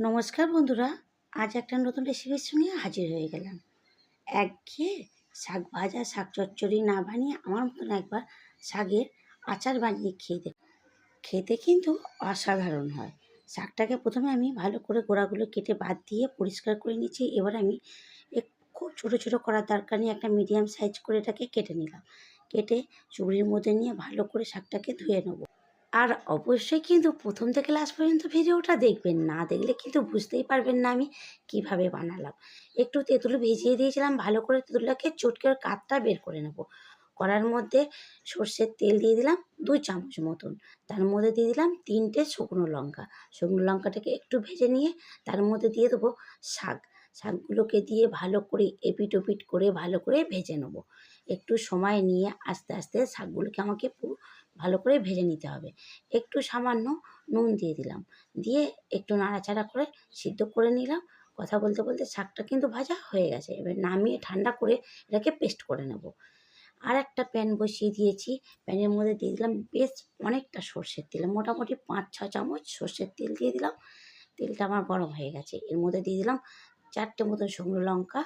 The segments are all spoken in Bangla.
নমস্কার বন্ধুরা, আজ একটা নতুন রেসিপির সঙ্গে হাজির হয়ে গেলাম। একঘেয়ে শাক ভাজা, শাক চচ্চড়ি না বানিয়ে আমার মতন একবার শাকের আচার বানিয়ে খেয়ে দেখ খেতে কিন্তু অসাধারণ হয়। শাকটাকে প্রথমে আমি ভালো করে গোড়াগুলো কেটে বাদ দিয়ে পরিষ্কার করে নিচ্ছি এবার আমি খুব ছোটো ছোটো করার দরকার নেই, একটা মিডিয়াম সাইজ করে এটাকে কেটে নিলাম। কেটে চুড়ির মধ্যে নিয়ে ভালো করে শাকটাকে ধুয়ে নেব। আর অবশ্যই কিন্তু প্রথম থেকে লাস্ট পর্যন্ত ভিডিওটা দেখবেন। না দেখলে কিন্তু বুঝতেই পারবেন না আমি কীভাবে বানালাম। একটু তেঁতুল ভিজিয়ে দিয়েছিলাম, ভালো করে তেঁতুলটাকে চটকে ওর কাতটা বের করে নেব। কড়ার মধ্যে সর্ষের তেল দিয়ে দিলাম দুই চামচ মতন। তার মধ্যে দিয়ে দিলাম তিনটে শুকনো লঙ্কা। শুকনো লঙ্কাটাকে একটু ভেজে নিয়ে তার মধ্যে দিয়ে দেবো শাক। শাকগুলোকে দিয়ে ভালো করে এপিট ওপিট করে ভালো করে ভেজে নেব। একটু সময় নিয়ে আস্তে আস্তে শাকগুলোকে আমাকে ভালো করে ভেজে নিতে হবে। একটু সামান্য নুন দিয়ে দিলাম। দিয়ে একটু নাড়াচাড়া করে সিদ্ধ করে নিলাম। কথা বলতে বলতে শাকটা কিন্তু ভাজা হয়ে গেছে। এবার নামিয়ে ঠান্ডা করে এটাকে পেস্ট করে নেব। আর একটা প্যান বসিয়ে দিয়েছি। প্যানের মধ্যে দিয়ে দিলাম বেশ অনেকটা সর্ষের তেল। মোটামুটি পাঁচ, ছ চামচ সর্ষের তেল দিয়ে দিলাম। তেলটা আমার গরম হয়ে গেছে। এর মধ্যে দিয়ে দিলাম চারটে মতন শুকনো লঙ্কা,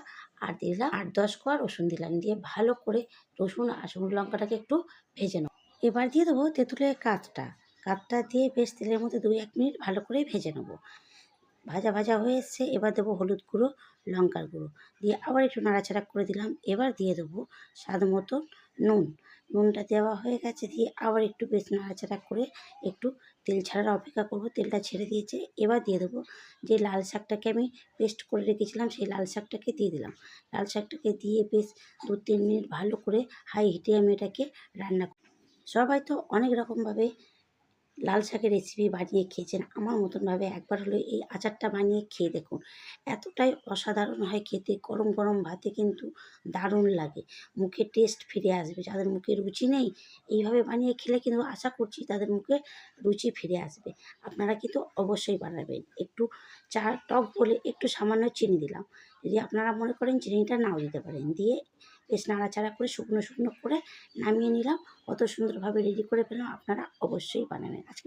আর দিলাম আট দশ কোয়া রসুন দিলাম। দিয়ে ভালো করে রসুন আর শুকনো লঙ্কাটাকে একটু ভেজে নেব। এবার দিয়ে দেবো তেঁতুলের কাঁচটা। কাতটা দিয়ে বেশ তেলের মধ্যে দুই এক মিনিট ভালো করে ভেজে নেব। ভাজা ভাজা হয়ে এসছে। এবার দেবো হলুদ গুঁড়ো, লঙ্কার গুঁড়ো। দিয়ে আবার একটু নাড়াচাড়া করে দিলাম। এবার দিয়ে দেবো স্বাদ মতো নুন। নুনটা দেওয়া হয়ে গেছে দিয়ে আবার একটু বেশ নাড়াচাড়া করে একটু তেল ছাড়ার অপেক্ষা করব তেলটা ছেড়ে দিয়েছে, এবার দিয়ে দেবো যে লাল শাকটাকে আমি পেস্ট করে রেখেছিলাম, সেই লাল শাকটাকে দিয়ে দিলাম লাল শাকটাকে দিয়ে বেশ দু তিন মিনিট ভালো করে হাই হিটে আমি এটাকে রান্না। সবাই তো অনেক রকমভাবে লাল শাকের রেসিপি বানিয়ে খেয়েছেন। আমার মতনভাবে একবার হলে এই আচারটা বানিয়ে খেয়ে দেখুন। এতটাই অসাধারণ হয় খেতে, গরম গরম ভাতে কিন্তু দারুণ লাগে। মুখে টেস্ট ফিরে আসবে। যাদের মুখে রুচি নেই, এইভাবে বানিয়ে খেলে কিন্তু আশা করছি তাদের মুখে রুচি ফিরে আসবে। আপনারা কিন্তু অবশ্যই বানাবেন। একটু চা টক বলে একটু সামান্য চিনি দিলাম। যদি আপনারা মনে করেন চিনিটা নাও দিতে পারেন। দিয়ে বেশ নাড়াচাড়া করে শুকনো শুকনো করে নামিয়ে নিলাম। অত সুন্দরভাবে রেডি করে ফেললাম, আপনারা অবশ্যই বানাবেন। আজকে